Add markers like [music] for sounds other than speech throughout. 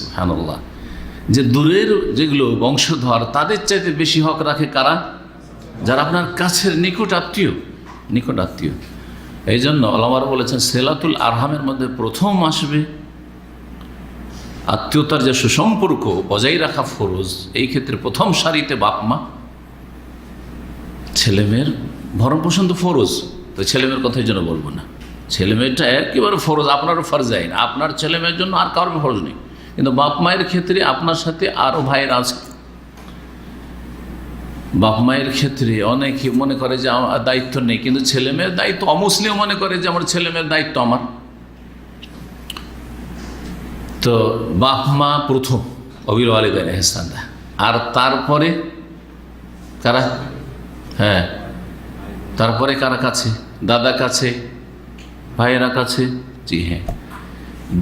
সুহানুল্লাহ যে দূরের যেগুলো বংশধর, তাদের চাইতে বেশি হক রাখে কারা? যারা আপনার কাছের নিকট আত্মীয় নিকট আত্মীয়। এই জন্য আলামার বলেছেন, সেলাতুল আরহামের মধ্যে প্রথম আসবে আত্মীয়তার যে সুসম্পর্ক বজায় রাখা ফরজ, এই ক্ষেত্রে প্রথম সারিতে বাপ, মা। ছেলেমেয়ের ভরণ পোষণ তো ফরজ, তো ছেলেমেয়ের কথাই জন্য বলব না। ছেলেমেয়েটা একেবারে ফরজ, আপনারও ফরজ না আপনার ছেলেমেয়ের জন্য আর কারোর ফরজ নেই। কিন্তু বাপ মায়ের ক্ষেত্রে আপনার সাথে আরও ভাইয়ের আছে। বাপ মায়ের ক্ষেত্রে অনেকে মনে করে যে আমার দায়িত্ব নেই, কিন্তু ছেলে মেয়ের দায়িত্ব অমুসলিম মনে করে যে আমার ছেলে মেয়ের দায়িত্ব আমার। তো বাপ মা প্রথম অবির আলিদান এহসানদা আর তারপরে কারা? হ্যাঁ তারপরে কারা কাছে? দাদা কাছে? ভাইয়েরা কাছে? জি হ্যাঁ।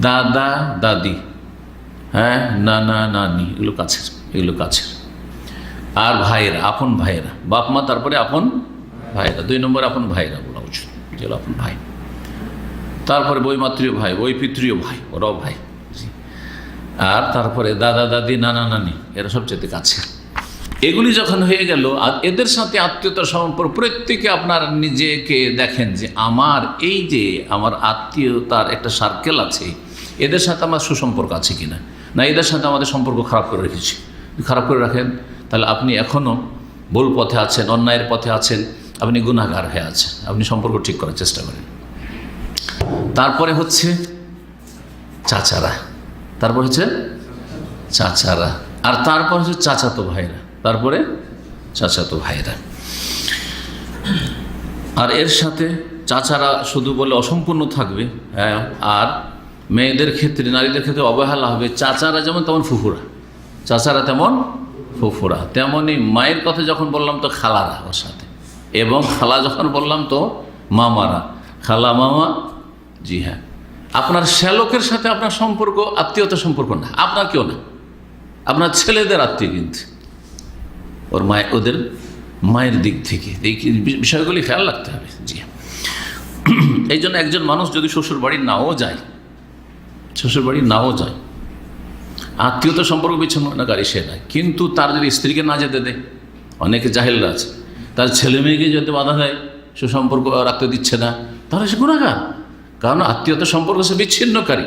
দাদা, দাদি। হ্যাঁ না না না, নি, এগুলো কাছের এগুলো কাছের। আর ভাইয়েরা, আপন ভাইয়েরা, বাপ, মা, তারপরে আপন ভাইয়েরা, দুই নম্বর আপন ভাইয়েরা বলা উচিত যেগুলো আপন ভাই। তারপরে বইমাতৃয় ভাই বই পিতৃয় ভাই, ওরাও ভাই আর তারপরে দাদা, দাদি, নানা, নানি, এরা সবচেয়ে কাছে। এগুলি যখন হয়ে গেল, আর এদের সাথে আত্মীয়তার সম্পর্ক, প্রত্যেকে আপনার নিজেকে দেখেন যে আমার এই যে আমার আত্মীয়তার একটা সার্কেল আছে, এদের সাথে আমার সুসম্পর্ক আছে কিনা। না এদের সাথে আমাদের সম্পর্ক খারাপ করে রেখেছি। খারাপ করে রাখেন, তাহলে আপনি এখনও ভুল পথে আছেন, অন্যায়ের পথে আছেন, আপনি গুণাগার হয়ে আছেন। আপনি সম্পর্ক ঠিক করার চেষ্টা করেন। তারপরে হচ্ছে চাচারা। তারপর হচ্ছে চাচারা। আর তারপর হচ্ছে চাচাতো ভাইরা। তারপরে চাচাতো ভাইরা। আর এর সাথে চাচারা শুধু বলে অসম্পূর্ণ থাকবে হ্যাঁ আর মেয়েদের ক্ষেত্রে, নারীদের ক্ষেত্রে অবহেলা হবে। চাচারা যেমন, তেমন ফুফুরা। চাচারা তেমন ফুফুরা। তেমনই মায়ের কথা যখন বললাম তো খালারা ওর সাথে। এবং খালা যখন বললাম তো মামারা। খালা, মামা, জি হ্যাঁ। আপনার শ্যালকের সাথে আপনার সম্পর্ক আত্মীয়তা সম্পর্ক না। আপনার কেউ না। আপনার ছেলেদের আত্মীয় কিন্তু। ওর মায়ের ওদের মায়ের দিক থেকে। এই বিষয়গুলি খেয়াল রাখতে হবে। জি হ্যাঁ। [clears throat] এই জন্য একজন মানুষ যদি শ্বশুর বাড়ি নাও যায় শ্বশুর বাড়ি নাও যায়। আত্মীয়তা সম্পর্ক বিচ্ছিন্ন না গাড়ি সে নাই কিন্তু তার যদি স্ত্রীকে না যেতে দেয়, অনেকে জাহেলরা আছে, তার ছেলে মেয়েকে যদি বাধা দেয় সুসম্পর্ক রাখতে দিচ্ছে না, তাহলে সে গুণাগার কারণ আত্মীয়তা সম্পর্ক সে বিচ্ছিন্নকারী।